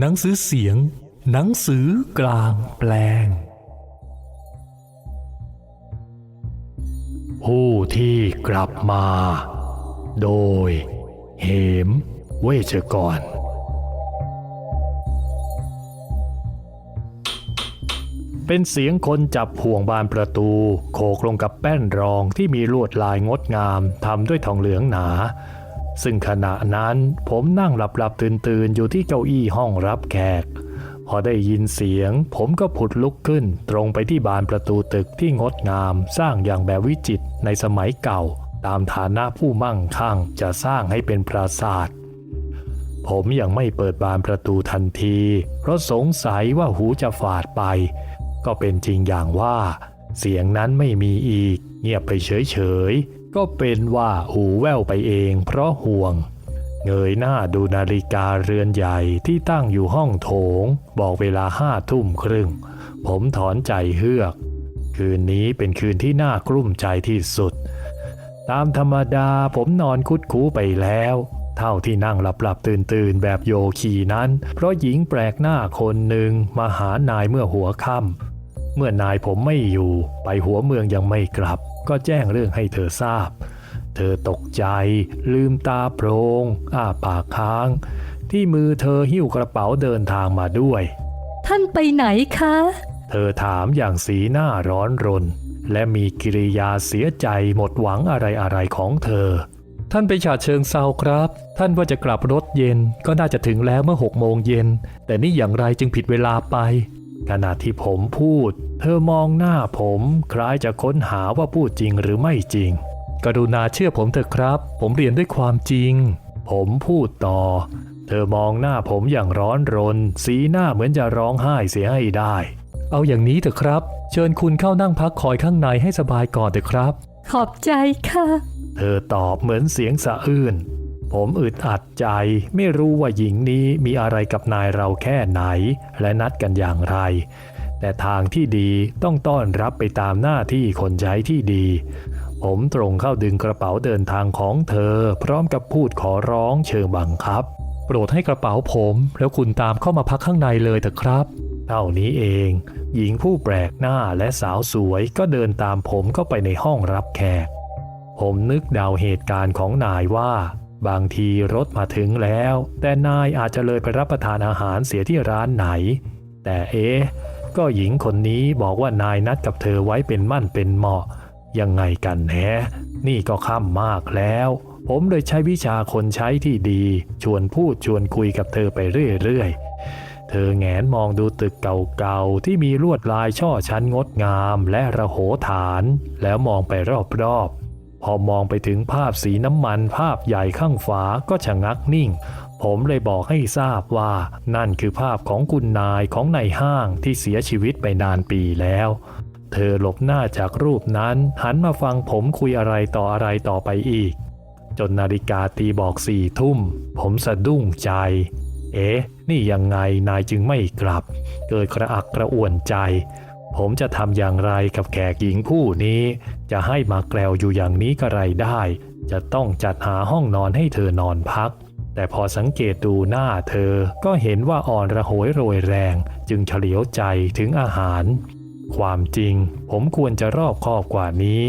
หนังสือเสียง หนังสือกลางแปลง ผู้ที่กลับมา โดย เหม เวชกร เป็นเสียงคนจับห่วงบานประตู โขกลงกับแป้นรองที่มีลวดลายงดงามทำด้วยทองเหลืองหนา ซึ่งขณะนั้นผมนั่งหลับหลับตื่นตื่นๆ อยู่ที่เก้าอี้ห้องรับแขก พอได้ยินเสียง ผมก็ผุดลุกขึ้น ตรงไปที่บานประตูตึกที่งดงาม สร้างอย่างแบบวิจิตรในสมัยเก่า ตามฐานะผู้มั่งคั่งจะสร้างให้เป็นปราสาทผมยังไม่เปิดบานประตูทันที เพราะสงสัยว่าหูจะฝาดไป ก็เป็นจริงอย่างว่า เสียงนั้นไม่มีอีก เงียบไปเฉย ก็เป็นว่าหูแว่วไปเองเพราะห่วง เงยหน้าดูนาฬิกาเรือนใหญ่ที่ตั้งอยู่ห้องโถง บอกเวลาห้าทุ่มครึ่ง ผมถอนใจเฮือก คืนนี้เป็นคืนที่น่ากลุ้มใจที่สุด ตามธรรมดาผมนอนคุดคูไปแล้ว เท่าที่นั่งหลับหลับตื่นตื่นๆแบบโยคีนั้น เพราะหญิงแปลกหน้าคนหนึ่งมาหานายเมื่อหัวค่ำเมื่อนายผมไม่อยู่ ไปหัวเมืองยังไม่กลับ ก็แจ้งเรื่องให้เธอทราบ เธอตกใจลืมตาโพรง อ้าปากค้าง ที่มือเธอหิ้วกระเป๋าเดินทางมาด้วย ท่านไปไหนคะ เธอถามอย่างสีหน้าร้อนรน และมีกิริยาเสียใจหมดหวังอะไรอะไรๆของเธอ ท่านไปฉาเชิงเซาครับ ท่านว่าจะกลับรถเย็นก็น่าจะถึงแล้วเมื่อหกโมงเย็น แต่นี่อย่างไรจึงผิดเวลาไปขณะที่ผมพูด เธอมองหน้าผมคล้ายจะค้นหาว่าพูดจริงหรือไม่จริง กรุณาเชื่อผมเถอะครับ ผมเรียนด้วยความจริง ผมพูดต่อ เธอมองหน้าผมอย่างร้อนรน สีหน้าเหมือนจะร้องไห้เสียให้ได้ เอาอย่างนี้เถอะครับ เชิญคุณเข้านั่งพักคอยข้างในให้สบายก่อนเถอะครับ ขอบใจค่ะ เธอตอบเหมือนเสียงสะอื้นผมอึดอัดใจไม่รู้ว่าหญิงนี้มีอะไรกับนายเราแค่ไหน และนัดกันอย่างไร แต่ทางที่ดีต้องต้อนรับไปตามหน้าที่คนใช้ที่ดี ผมตรงเข้าดึงกระเป๋าเดินทางของเธอ พร้อมกับพูดขอร้องเชิงบังคับ โปรดให้กระเป๋าผม แล้วคุณตามเข้ามาพักข้างในเลยเถอะครับเท่านี้เอง หญิงผู้แปลกหน้าและสาวสวยก็เดินตามผมเข้าไปในห้องรับแขก ผมนึกเดาเหตุการณ์ของนายว่า บางทีรถมาถึงแล้ว แต่นายอาจจะเลยไปรับประทานอาหารเสียที่ร้านไหน แต่เอ๊ะ ก็หญิงคนนี้บอกว่านายนัดกับเธอไว้เป็นมั่นเป็นเหมาะ ยังไงกันแฮะนี่ก็ค่ำมากแล้ว ผมเลยใช้วิชาคนใช้ที่ดี ชวนพูดชวนคุยกับเธอไปเรื่อยๆ เธอแงนมองดูตึกเก่าๆ ที่มีลวดลายช่อชั้นงดงามและระโหฐาน แล้วมองไปรอบๆ พอมองไปถึงภาพสีน้ำมันภาพใหญ่ข้างฝาก็ชะงักนิ่ง ผมเลยบอกให้ทราบว่า นั่นคือภาพของคุณนายของนายห้างที่เสียชีวิตไปนานปีแล้ว เธอหลบหน้าจากรูปนั้น หันมาฟังผมคุยอะไรต่ออะไรต่อไปอีก จนนาฬิกาตีบอกสี่ทุ่ม ผมสะดุ้งใจ เอ๊ะ นี่ยังไงนายจึงไม่กลับ เกิดกระอักกระอ่วนใจผมจะทำอย่างไรกับแขกหญิงผู้นี้ จะให้มาแกลวอยู่อย่างนี้ก็ไรได้ จะต้องจัดหาห้องนอนให้เธอนอนพัก แต่พอสังเกตดูหน้าเธอก็เห็นว่าอ่อนระหวยโรยแรงจึงเฉลียวใจถึงอาหาร ความจริง ผมควรจะรอบคอบกว่านี้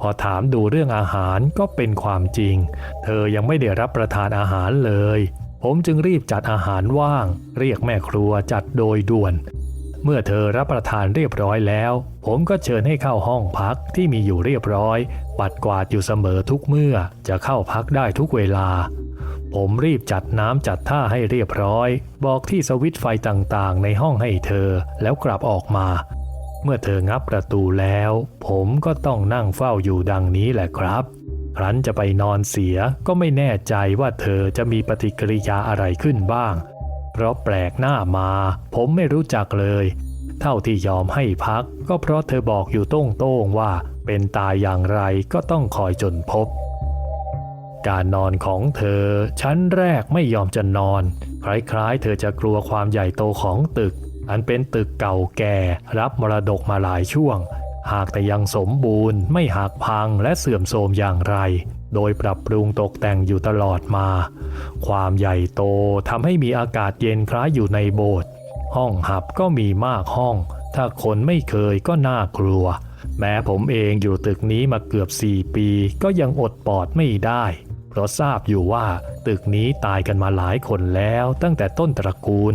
พอถามดูเรื่องอาหารก็เป็นความจริง เธอยังไม่ได้รับประทานอาหารเลย ผมจึงรีบจัดอาหารว่าง เรียกแม่ครัวจัดโดยด่วน เมื่อเธอรับประทานเรียบร้อยแล้ว ผมก็เชิญให้เข้าห้องพักที่มีอยู่เรียบร้อย ปัดกวาดอยู่เสมอทุกเมื่อจะเข้าพักได้ทุกเวลา ผมรีบจัดน้ำจัดท่าให้เรียบร้อย บอกที่สวิตไฟต่างๆ ในห้องให้เธอแล้วกลับออกมา เมื่อเธองับประตูแล้ว ผมก็ต้องนั่งเฝ้าอยู่ดังนี้แหละครับ ครั้นจะไปนอนเสียก็ไม่แน่ใจว่าเธอจะมีปฏิกิริยาอะไรขึ้นบ้าง เพราะแปลกหน้ามา ผมไม่รู้จักเลย เท่าที่ยอมให้พัก ก็เพราะเธอบอกอยู่โต้งๆว่า เป็นตายอย่างไรก็ต้องคอยจนพบ การนอนของเธอชั้นแรกไม่ยอมจะนอน คล้ายๆ เธอจะกลัวความใหญ่โตของตึก อันเป็นตึกเก่าแก่รับมรดกมาหลายช่วง หากแต่ยังสมบูรณ์ ไม่หักพังและเสื่อมโทรมอย่างไร โดยปรับปรุงตกแต่งอยู่ตลอดมา ความใหญ่โตทำให้มีอากาศเย็นคล้ายอยู่ในโบสถ์ห้องหับก็มีมากห้อง ถ้าคนไม่เคยก็น่ากลัว แม้ผมเองอยู่ตึกนี้มาเกือบ 4 ปี ก็ยังอดปอดไม่ได้ เพราะทราบอยู่ว่าตึกนี้ตายกันมาหลายคนแล้วตั้งแต่ต้นตระกูล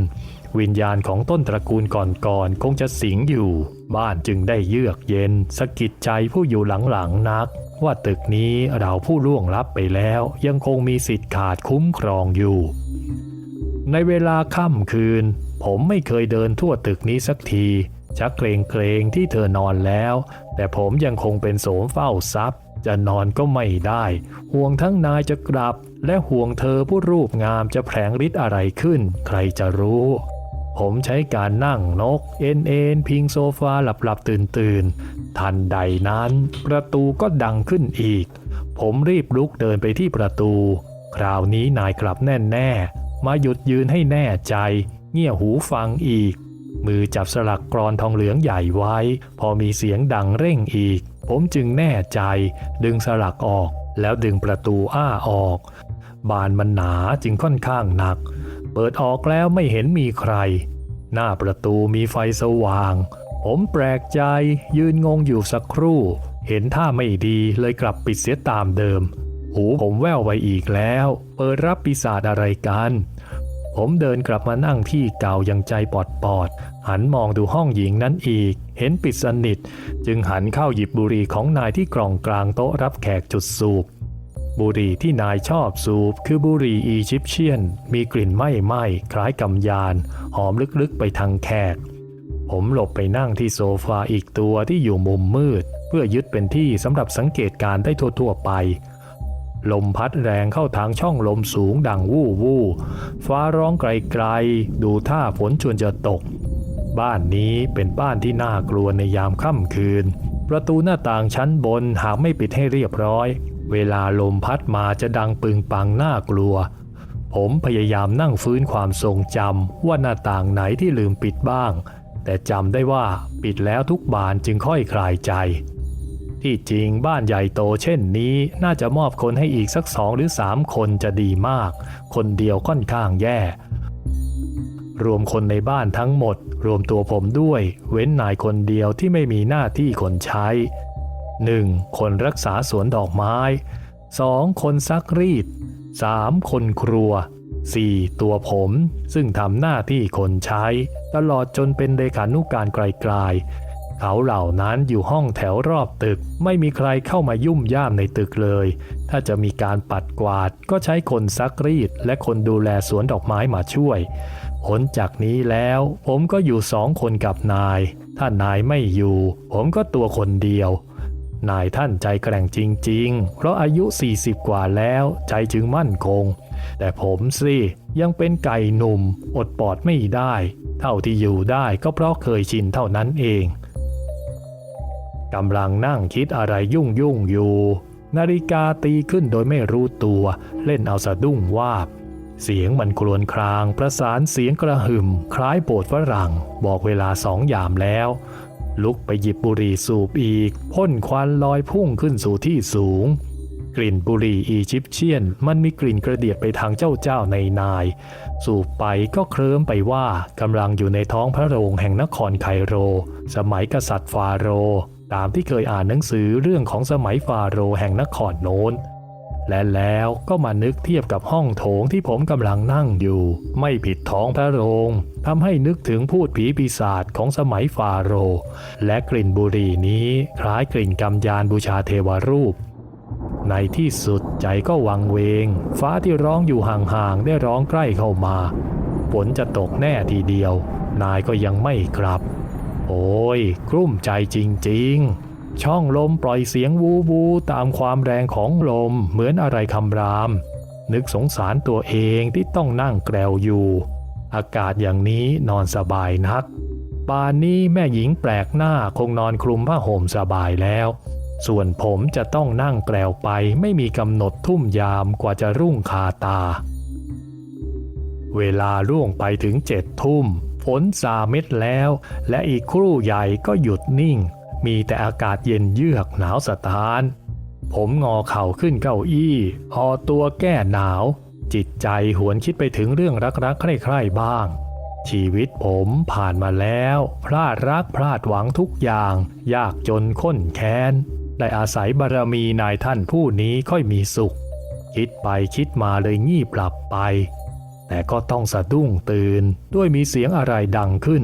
วิญญาณของต้นตระกูลก่อนๆคงจะสิงอยู่ บ้านจึงได้เยือกเย็นสะกิดใจผู้อยู่หลังๆนัก ว่าตึกนี้เราผู้ล่วงลับไปแล้ว ยังคงมีสิทธิ์ขาดคุ้มครองอยู่ ในเวลาค่ำคืน ผมไม่เคยเดินทั่วตึกนี้สักทีชักเกรงเกรงที่เธอนอนแล้ว แต่ผมยังคงเป็นโสมเฝ้าทรัพย์ จะนอนก็ไม่ได้ ห่วงทั้งนายจะกลับ และห่วงเธอผู้รูปงามจะแผลงฤทธิ์อะไรขึ้น ใครจะรู้ ผมใช้การนั่งนก เอ็นเอ็นพิงโซฟาหลับหลับตื่นตื่นทันใดนั้น ประตูก็ดังขึ้นอีก ผมรีบลุกเดินไปที่ประตู คราวนี้นายกลับแน่แน่ๆมาหยุดยืนให้แน่ใจ เงี่ยหูฟังอีก มือจับสลักกรอนทองเหลืองใหญ่ไว้ พอมีเสียงดังเร่งอีก ผมจึงแน่ใจดึงสลักออกแล้วดึงประตูอ้าออก บานมันหนาจึงค่อนข้างหนัก เปิดออกแล้วไม่เห็นมีใคร หน้าประตูมีไฟสว่าง ผมแปลกใจยืนงงอยู่สักครู่ เห็นท่าไม่ดีเลยกลับปิดเสียตามเดิม หูผมแว่วไปอีกแล้ว เปิดรับปีศาจอะไรกัน ผมเดินกลับมานั่งที่เก่ายังใจปอดปอดๆหันมองดูห้องหญิงนั้นอีก เห็นปิดสนิท จึงหันเข้าหยิบบุหรี่ของนายที่กล่องกลางโต๊ะรับแขกจุดสูบ บุหรี่ที่นายชอบสูบคือบุหรี่อียิปเชียน มีกลิ่นไหม้ไหม้คล้ายกำยาน หอมลึกๆไปทางแขก ผมหลบไปนั่งที่โซฟาอีกตัวที่อยู่มุมมืด เพื่อยึดเป็นที่สำหรับสังเกตการได้ทั่วๆไป ลมพัดแรงเข้าทางช่องลมสูงดังวู่วู่ฟ้าร้องไกลๆ ดูท่าฝนชวนจะตก บ้านนี้เป็นบ้านที่น่ากลัวในยามค่ำคืน ประตูหน้าต่างชั้นบนหากไม่ปิดให้เรียบร้อย เวลาลมพัดมาจะดังปึงปังน่ากลัว ผมพยายามนั่งฟื้นความทรงจำว่าหน้าต่างไหนที่ลืมปิดบ้าง แต่จำได้ว่าปิดแล้วทุกบานจึงค่อยคลายใจ ที่จริงบ้านใหญ่โตเช่นนี้น่าจะมอบคนให้อีกสักสองหรือสามคนจะดีมาก คนเดียวค่อนข้างแย่ รวมคนในบ้านทั้งหมด รวมตัวผมด้วย เว้นนายคนเดียวที่ไม่มีหน้าที่คนใช้ 1. คนรักษาสวนดอกไม้ 2. คนซักรีด 3. คนครัว 4. ตัวผมซึ่งทำหน้าที่คนใช้ ตลอดจนเป็นเลขานุการไกลๆ เขาเหล่านั้นอยู่ห้องแถวรอบตึก ไม่มีใครเข้ามายุ่มย่ามในตึกเลย ถ้าจะมีการปัดกวาดก็ใช้คนซักรีด และคนดูแลสวนดอกไม้มาช่วยผลจากนี้แล้วผมก็อยู่สองคนกับนาย ถ้านายไม่อยู่ ผมก็ตัวคนเดียว นายท่านใจแกร่งจริง ๆ เพราะอายุ 40 กว่าแล้ว ใจจึงมั่นคง แต่ผมสิยังเป็นไก่หนุ่ม อดปอดไม่ได้ เท่าที่อยู่ได้ก็เพราะเคยชินเท่านั้นเอง กำลังนั่งคิดอะไรยุ่งยุ่งอยู่ นาฬิกาตีขึ้นโดยไม่รู้ตัว เล่นเอาสะดุ้งวาบ เสียงมันครวญคราง ประสานเสียงกระหึ่ม คล้ายโบสถ์ฝรั่ง บอกเวลาสองยามแล้ว ลุกไปหยิบบุหรี่สูบอีก พ่นควันลอยพุ่งขึ้นสู่ที่สูงกลิ่นบุหรี่อียิปเชียน มันมีกลิ่นกระเดียดไปทางเจ้าเจ้าในนาย สูบไปก็เคลิ้มไปว่ากำลังอยู่ในท้องพระโรงแห่งนครไคโร สมัยกษัตริย์ฟาโร ตามที่เคยอ่านหนังสือเรื่องของสมัยฟาโรห์แห่งนครโน้น และแล้วก็มานึกเทียบกับห้องโถงที่ผมกำลังนั่งอยู่ ไม่ผิดท้องพระโรงทำให้นึกถึงพูดผีปีศาจของสมัยฟาโรห์และกลิ่นบุหรี่นี้คล้ายกลิ่นกำยานบูชาเทวรูปในที่สุดใจก็วังเวง ฟ้าที่ร้องอยู่ห่างๆได้ร้องใกล้เข้ามาฝนจะตกแน่ทีเดียว นายก็ยังไม่กลับ โอ้ย กลุ้มใจจริง ๆ ช่องลมปล่อยเสียงวูวูตามความแรงของลมเหมือนอะไรคำราม นึกสงสารตัวเองที่ต้องนั่งแกลวอยู่ อากาศอย่างนี้นอนสบายนักป่านนี้แม่หญิงแปลกหน้าคงนอนคลุมผ้าห่มสบายแล้ว ส่วนผมจะต้องนั่งแกลวไปไม่มีกำหนดทุ่มยามกว่าจะรุ่งคาตา เวลาล่วงไปถึงเจ็ดทุ่ม ฝนซาเม็ดแล้ว และอีกครู่ใหญ่ก็หยุดนิ่ง มีแต่อากาศเย็นเยือกหนาวสะท้าน ผมงอเข่าขึ้นเก้าอี้หอตัวแก้หนาว จิตใจหวนคิดไปถึงเรื่องรักๆใคร่ๆบ้าง ชีวิตผมผ่านมาแล้ว พลาดรักพลาดหวังทุกอย่าง ยากจนข้นแค้น ได้อาศัยบารมีนายท่านผู้นี้ค่อยมีสุข คิดไปคิดมาเลยงีบหลับไป แต่ก็ต้องสะดุ้งตื่นด้วยมีเสียงอะไรดังขึ้น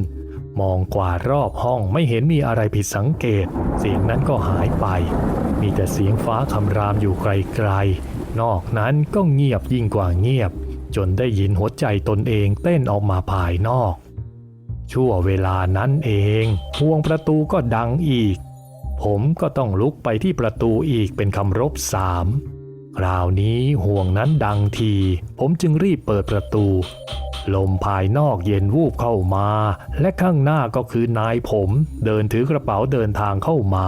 มองกว่ารอบห้องไม่เห็นมีอะไรผิดสังเกต เสียงนั้นก็หายไป มีแต่เสียงฟ้าคำรามอยู่ไกลๆ นอกนั้นก็เงียบยิ่งกว่าเงียบ จนได้ยินหัวใจตนเองเต้นออกมาภายนอก ชั่วเวลานั้นเองพวงประตูก็ดังอีก ผมก็ต้องลุกไปที่ประตูอีกเป็นคำรบสาม คราวนี้ห่วงนั้นดังที ผมจึงรีบเปิดประตู ลมภายนอกเย็นวูบเข้ามา และข้างหน้าก็คือนายผม เดินถือกระเป๋าเดินทางเข้ามา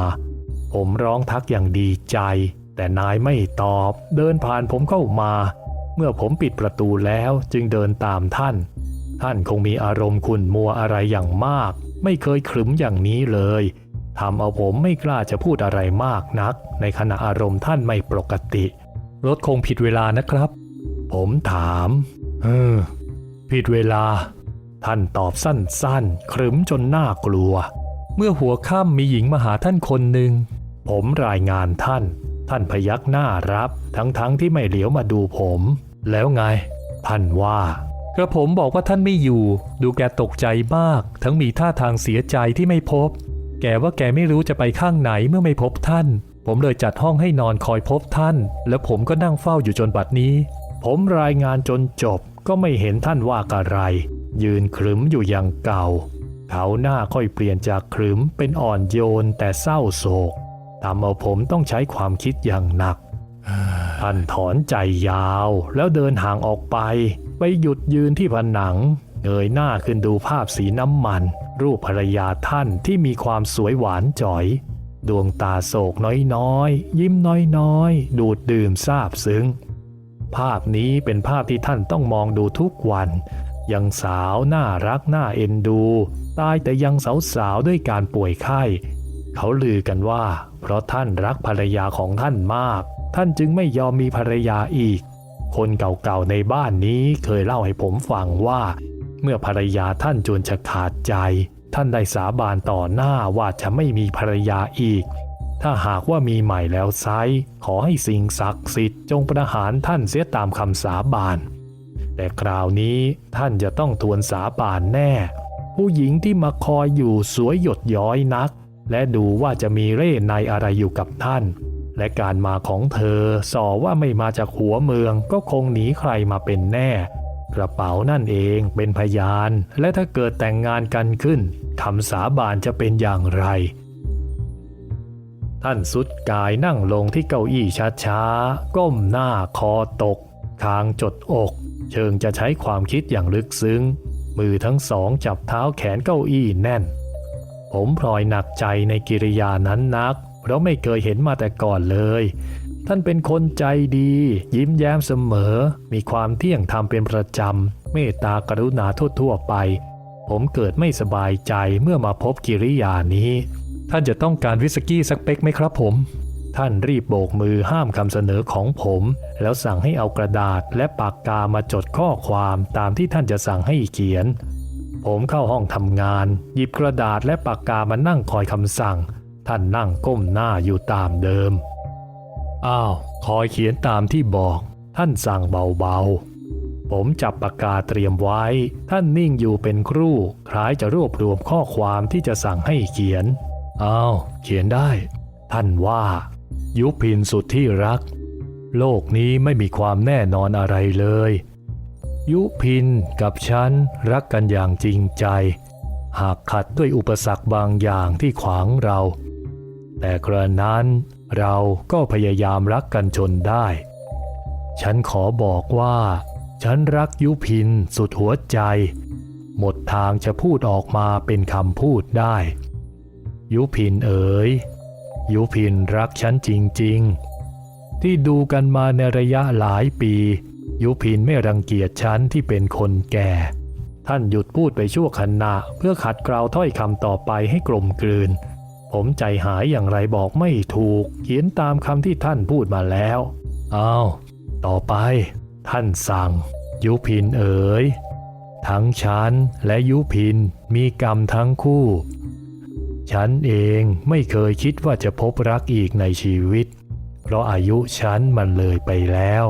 ผมร้องทักอย่างดีใจ แต่นายไม่ตอบ เดินผ่านผมเข้ามา เมื่อผมปิดประตูแล้วจึงเดินตามท่าน ท่านคงมีอารมณ์ขุ่นมัวอะไรอย่างมาก ไม่เคยขรึมอย่างนี้เลยทำเอาผมไม่กล้าจะพูดอะไรมากนัก ในขณะอารมณ์ท่านไม่ปกติ รถคงผิดเวลานะครับ ผมถามเออผิดเวลา ท่านตอบสั้นๆ ครึมจนน่ากลัว เมื่อหัวค่ำมีหญิงมาหาท่านคนหนึ่ง ผมรายงานท่าน ท่านพยักหน้ารับ ทั้งๆทที่ไม่เหลียวมาดูผม แล้วไง ท่านว่ากระผมบอกว่าท่านไม่อยู่ ดูแกตกใจมาก ทั้งมีท่าทางเสียใจที่ไม่พบ แกว่าแกไม่รู้จะไปข้างไหนเมื่อไม่พบท่าน ผมเลยจัดห้องให้นอนคอยพบท่าน แล้วผมก็นั่งเฝ้าอยู่จนบัดนี้ ผมรายงานจนจบก็ไม่เห็นท่านว่าอะไร ยืนครึ้มอยู่อย่างเก่า เขาหน้าค่อยเปลี่ยนจากครึ้มเป็นอ่อนโยนแต่เศร้าโศกทำเอาผมต้องใช้ความคิดอย่างหนัก ท่านถอนใจยาวแล้วเดินห่างออกไป ไปหยุดยืนที่ผนัง เงยหน้าขึ้นดูภาพสีน้ำมัน รูปภรรยาท่านที่มีความสวยหวานจ่อย ดวงตาโศกน้อยๆ ยิ้มน้อยๆ ดูดดื่มซาบซึ้ง ภาพนี้เป็นภาพที่ท่านต้องมองดูทุกวัน ยังสาวน่ารักน่าเอ็นดู ตายแต่ยังสาวๆ ด้วยการป่วยไข้ เขาลือกันว่า เพราะท่านรักภรรยาของท่านมาก ท่านจึงไม่ยอมมีภรรยาอีก คนเก่าๆในบ้านนี้เคยเล่าให้ผมฟังว่า เมื่อภรรยาท่านจวนจะขาดใจ ท่านได้สาบานต่อหน้าว่าจะไม่มีภรรยาอีก ถ้าหากว่ามีใหม่แล้วไซขอให้สิ่งศักดิ์สิทธิ์จงประหารท่านเสียตามคำสาบาน แต่คราวนี้ท่านจะต้องทวนสาบานแน่ ผู้หญิงที่มาคอยอยู่สวยหยดย้อยนัก และดูว่าจะมีเร่ในอะไรอยู่กับท่าน และการมาของเธอส่อว่าไม่มาจากหัวเมืองก็คงหนีใครมาเป็นแน่ กระเป๋านั่นเองเป็นพยาน และถ้าเกิดแต่งงานกันขึ้นคำสาบานจะเป็นอย่างไร ท่านสุดกายนั่งลงที่เก้าอี้ช้าๆ ก้มหน้าคอตก คางจดอก เชิงจะใช้ความคิดอย่างลึกซึ้ง มือทั้งสองจับเท้าแขนเก้าอี้แน่น ผมพลอยหนักใจในกิริยานั้นนัก เพราะไม่เคยเห็นมาแต่ก่อนเลย ท่านเป็นคนใจดี ยิ้มแย้มเสมอ มีความเที่ยงธรรมเป็นประจำ เมตตากรุณาทั่วๆไป ผมเกิดไม่สบายใจเมื่อมาพบกิริยานี้ ท่านจะต้องการวิสกี้สักเป๊กไหมครับผม ท่านรีบโบกมือห้ามคำเสนอของผม แล้วสั่งให้เอากระดาษและปากกามาจดข้อความตามที่ท่านจะสั่งให้เขียน ผมเข้าห้องทำงาน หยิบกระดาษและปากกามานั่งคอยคำสั่ง ท่านนั่งก้มหน้าอยู่ตามเดิม อ้าว คอยเขียนตามที่บอก ท่านสั่งเบาๆ ผมจับปากกาเตรียมไว้ ท่านนิ่งอยู่เป็นครู่ คล้ายจะรวบรวมข้อความที่จะสั่งให้เขียน อ้าว เขียนได้ ท่านว่า ยุพินสุดที่รัก โลกนี้ไม่มีความแน่นอนอะไรเลย ยุพินกับฉันรักกันอย่างจริงใจ หากขัดด้วยอุปสรรคบางอย่างที่ขวางเรา แต่กระนั้น เราก็พยายามรักกันจนได้ ฉันขอบอกว่า ฉันรักยุพินสุดหัวใจ หมดทางจะพูดออกมาเป็นคำพูดได้ ยุพินเอ๋ย ยุพินรักฉันจริง ๆ ที่ดูกันมาในระยะหลายปี ยุพินไม่รังเกียจฉันที่เป็นคนแก่ ท่านหยุดพูดไปชั่วขณะเพื่อขัดเกลาถ้อยคำต่อไปให้กลมกลืน ผมใจหายอย่างไรบอกไม่ถูก เขียนตามคำที่ท่านพูดมาแล้วเอาต่อไป ท่านสั่ง ยุพินเอ๋ย ทั้งฉันและยุพินมีกรรมทั้งคู่ ฉันเองไม่เคยคิดว่าจะพบรักอีกในชีวิต เพราะอายุฉันมันเลยไปแล้ว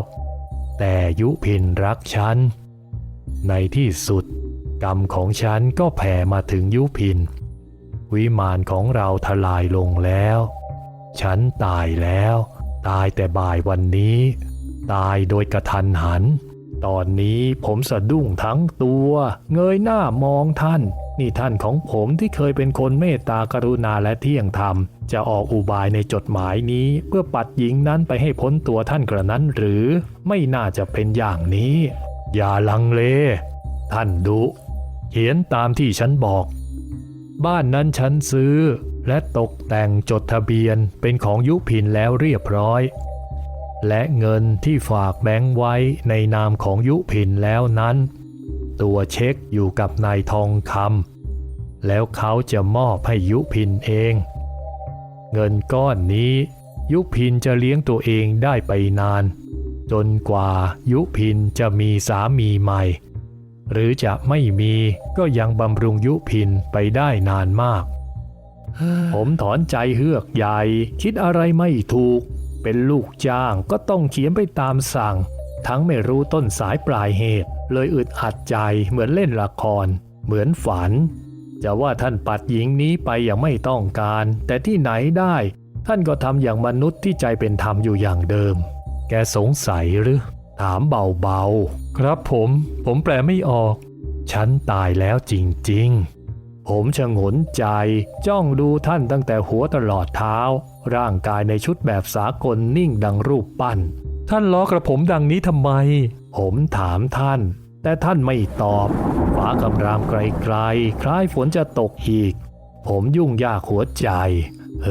แต่ยุพินรักฉัน ในที่สุด กรรมของฉันก็แผ่มาถึงยุพิน วิมานของเราทลายลงแล้ว ฉันตายแล้ว ตายแต่บ่ายวันนี้ ตายโดยกระทันหัน ตอนนี้ผมสะดุ้งทั้งตัว เงยหน้ามองท่าน นี่ท่านของผมที่เคยเป็นคนเมตตากรุณาและเที่ยงธรรม จะออกอุบายในจดหมายนี้ เพื่อปัดหญิงนั้นไปให้พ้นตัวท่านกระนั้นหรือ ไม่น่าจะเป็นอย่างนี้ อย่าลังเล ท่านดุเขียนตามที่ฉันบอก บ้านนั้นฉันซื้อ และตกแต่งจดทะเบียนเป็นของยุพินแล้วเรียบร้อย และเงินที่ฝากแบงค์ไว้ในนามของยุพินแล้วนั้น ตัวเช็คอยู่กับนายทองคำแล้วเขาจะมอบให้ยุพินเอง เงินก้อนนี้ยุพินจะเลี้ยงตัวเองได้ไปนาน จนกว่ายุพินจะมีสามีใหม่ หรือจะไม่มีก็ยังบำรุงยุพินไปได้นานมาก ผมถอนใจเฮือกใหญ่ คิดอะไรไม่ถูก เป็นลูกจ้างก็ต้องเขียนไปตามสั่ง ทั้งไม่รู้ต้นสายปลายเหตุ เลยอึดอัดใจเหมือนเล่นละคร เหมือนฝัน จะว่าท่านปัดหญิงนี้ไปอย่างไม่ต้องการ แต่ที่ไหนได้ ท่านก็ทำอย่างมนุษย์ที่ใจเป็นธรรมอยู่อย่างเดิม แกสงสัยหรือ ถามเบาๆ ครับผม ผมแปลไม่ออก ฉันตายแล้วจริงๆ ผมชะงนใจ จ้องดูท่านตั้งแต่หัวตลอดเท้า ร่างกายในชุดแบบสากลนิ่งดังรูปปั้น ท่านล้อกระผมดังนี้ทำไม ผมถามท่าน แต่ท่านไม่ตอบ ฟ้ากำรามไกลๆ คล้ายฝนจะตกอีก ผมยุ่งยากหัวใจ เอ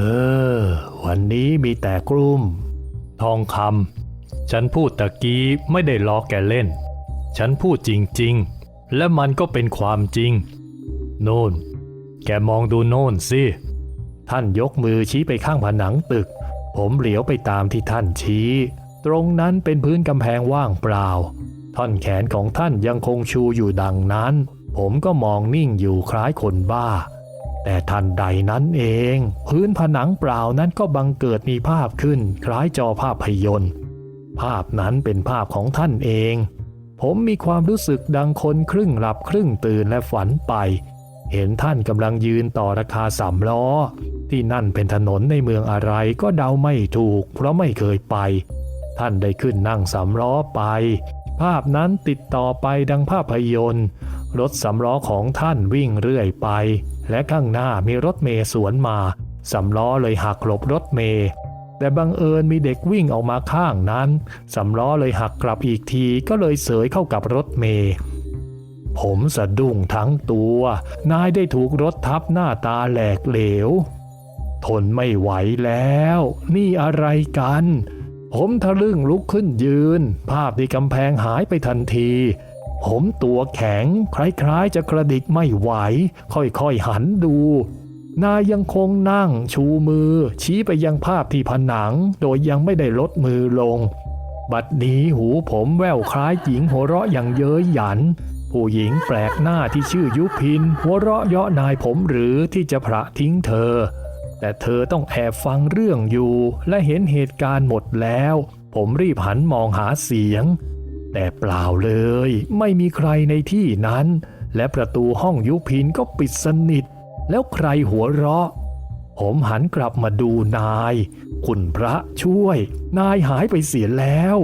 อ วันนี้มีแต่กลุ่ม ทองคำ ฉันพูดตะกี้ไม่ได้ล้อแกเล่น ฉันพูดจริงๆ และมันก็เป็นความจริง โน่น แกมองดูโน่นสิ ท่านยกมือชี้ไปข้างผนังตึก ผมเหลียวไปตามที่ท่านชี้ ตรงนั้นเป็นพื้นกำแพงว่างเปล่า ท่อนแขนของท่านยังคงชูอยู่ดังนั้น ผมก็มองนิ่งอยู่คล้ายคนบ้า แต่ทันใดนั้นเอง พื้นผนังเปล่านั้นก็บังเกิดมีภาพขึ้นคล้ายจอภาพยนตร์ ภาพนั้นเป็นภาพของท่านเอง ผมมีความรู้สึกดังคนครึ่งหลับครึ่งตื่นและฝันไป เห็นท่านกำลังยืนต่อราคาสามล้อ ที่นั่นเป็นถนนในเมืองอะไรก็เดาไม่ถูก เพราะไม่เคยไป ท่านได้ขึ้นนั่งสามล้อไป ภาพนั้นติดต่อไปดังภาพยนตร์รถสำล้อของท่านวิ่งเรื่อยไป และข้างหน้ามีรถเมย์สวนมาสำล้อเลยหักหลบรถเมย์ แต่บังเอิญมีเด็กวิ่งออกมาข้างนั้น สำล้อเลยหักกลับอีกทีก็เลยเสยเข้ากับรถเมย์ผมสะดุ้งทั้งตัว นายได้ถูกรถทับหน้าตาแหลกเหลว ทนไม่ไหวแล้ว นี่อะไรกัน ผมทะลึ่งลุกขึ้นยืน ภาพที่กำแพงหายไปทันที ผมตัวแข็ง คล้ายๆจะกระดิกไม่ไหว ค่อยๆหันดู นายยังคงนั่งชูมือ ชี้ไปยังภาพที่ผนัง โดยยังไม่ได้ลดมือลง บัดนี้หูผมแววคล้ายหญิงหัวเราะอย่างเย้ยหยัน ผู้หญิงแปลกหน้าที่ชื่อยุพิน หัวเราะเยาะนายผมหรือที่จะพระทิ้งเธอ แต่เธอต้องแอบฟังเรื่องอยู่ และเห็นเหตุการณ์หมดแล้ว ผมรีบหันมองหาเสียง แต่เปล่าเลย ไม่มีใครในที่นั้น และประตูห้องยุพินก็ปิดสนิท แล้วใครหัวเราะ ผมหันกลับมาดูนาย คุณพระช่วย นายหายไปเสียแล้ว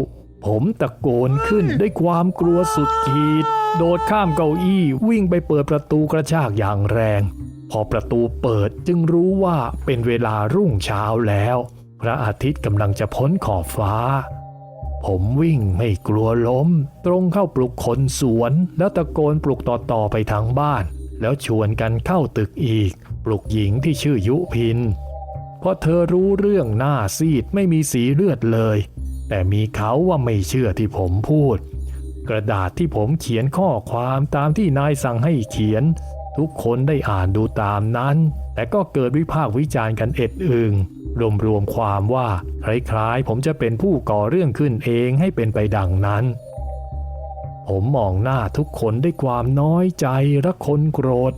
ผมตะโกนขึ้นด้วยความกลัวสุดขีด โดดข้ามเก้าอี้วิ่งไปเปิดประตูกระชากอย่างแรง พอประตูเปิดจึงรู้ว่าเป็นเวลารุ่งเช้าแล้ว พระอาทิตย์กำลังจะพ้นขอบฟ้าผมวิ่งไม่กลัวล้ม ตรงเข้าปลุกคนสวน แล้วตะโกนปลุกต่อๆไปทางบ้าน แล้วชวนกันเข้าตึกอีก ปลุกหญิงที่ชื่อยุพินเพราะเธอรู้เรื่องหน้าซีดไม่มีสีเลือดเลย แต่มีเขาว่าไม่เชื่อที่ผมพูด กระดาษที่ผมเขียนข้อความตามที่นายสั่งให้เขียน ทุกคนได้อ่านดูตามนั้น แต่ก็เกิดวิพากษ์วิจารณ์กันเอ็ดอึงรวมๆความว่าคล้ายๆ ผมจะเป็นผู้ก่อเรื่องขึ้นเองให้เป็นไปดังนั้น ผมมองหน้าทุกคนด้วยความน้อยใจและคนโกรธ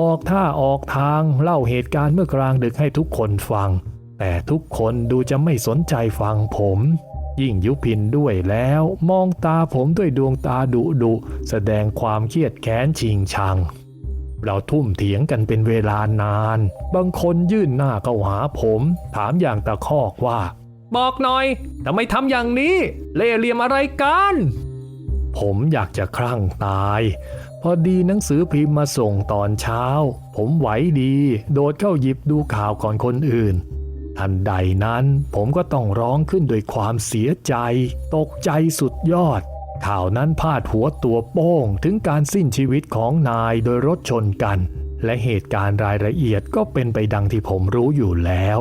ออกท่าออกทางเล่าเหตุการณ์เมื่อกลางดึกให้ทุกคนฟัง แต่ทุกคนดูจะไม่สนใจฟังผม ยิ่งยุพินด้วยแล้ว มองตาผมด้วยดวงตาดุดุแสดงความเครียดแค้นชิงชัง เราทุ่มเถียงกันเป็นเวลานาน บางคนยื่นหน้าเข้าหาผม ถามอย่างตะคอกว่า บอกหน่อยทำไมทำอย่างนี้ เล่เหลี่ยมอะไรกัน ผมอยากจะคลั่งตาย พอดีหนังสือพิมพ์มาส่งตอนเช้า ผมไหวดี โดดเข้าหยิบดูข่าวก่อนคนอื่น ทันใดนั้นผมก็ต้องร้องขึ้นด้วยความเสียใจ ตกใจสุดยอด ข่าวนั้นพาดหัวตัวโป้งถึงการสิ้นชีวิตของนายโดยรถชนกัน และเหตุการณ์รายละเอียดก็เป็นไปดังที่ผมรู้อยู่แล้ว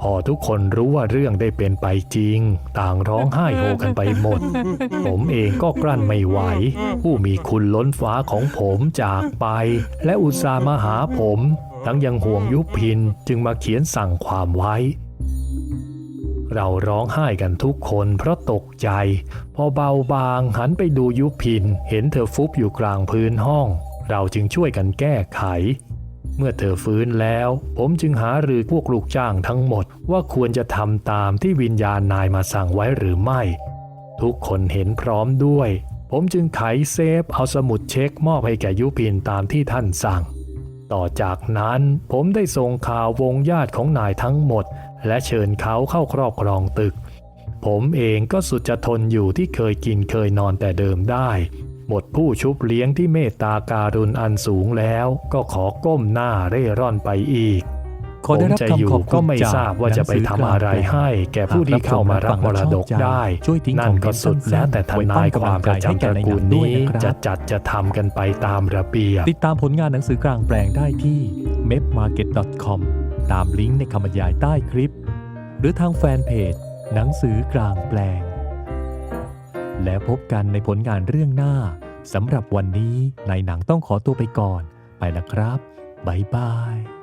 พอทุกคนรู้ว่าเรื่องได้เป็นไปจริง ต่างร้องไห้โฮกันไปหมด ผมเองก็กลั้นไม่ไหว ผู้มีคุณล้นฟ้าของผมจากไป และอุตส่าห์มาหาผม ทั้งยังห่วงยุพินจึงมาเขียนสั่งความไว้ เราร้องไห้กันทุกคนเพราะตกใจ พอเบาบางหันไปดูยุพิน เห็นเธอฟุบอยู่กลางพื้นห้อง เราจึงช่วยกันแก้ไข เมื่อเธอฟื้นแล้ว ผมจึงหารือพวกลูกจ้างทั้งหมดว่าควรจะทำตามที่วิญญาณนายมาสั่งไว้หรือไม่ ทุกคนเห็นพร้อมด้วย ผมจึงไขเซฟเอาสมุดเช็คมอบให้แก่ยุพินตามที่ท่านสั่ง ต่อจากนั้นผมได้ส่งข่าววงญาติของนายทั้งหมด และเชิญเขาเข้าครอบครองตึก ผมเองก็สุดจะทนอยู่ที่เคยกินเคยนอนแต่เดิมได้ หมดผู้ชุบเลี้ยงที่เมตตาการุณอันสูงแล้ว ก็ขอก้มหน้าเร่ร่อนไปอีกขอได้รับผมจะอยู่คำขอบคุณก็ไม่จากทราบว่าจะไปทำอะไรให้ แก่ผู้ที่เข้ามารับมรดกได้ช่วยทิ้งนั่นก็สุดแล้วแต่ทนายความประจำตระกูลนี้จะจะจัดจะทำกันไปตามระเบียบ ติดตามผลงานหนังสือกลางแปลงได้ที่ m e p m a r k e t c o m ตามลิงก์ในคำบรรยายใต้คลิป หรือทางแฟนเพจ หนังสือกลางแปลง แล้วพบกันในผลงานเรื่องหน้าสำหรับวันนี้ในหนังต้องขอตัวไปก่อน ไปละครับ บ๊ายบาย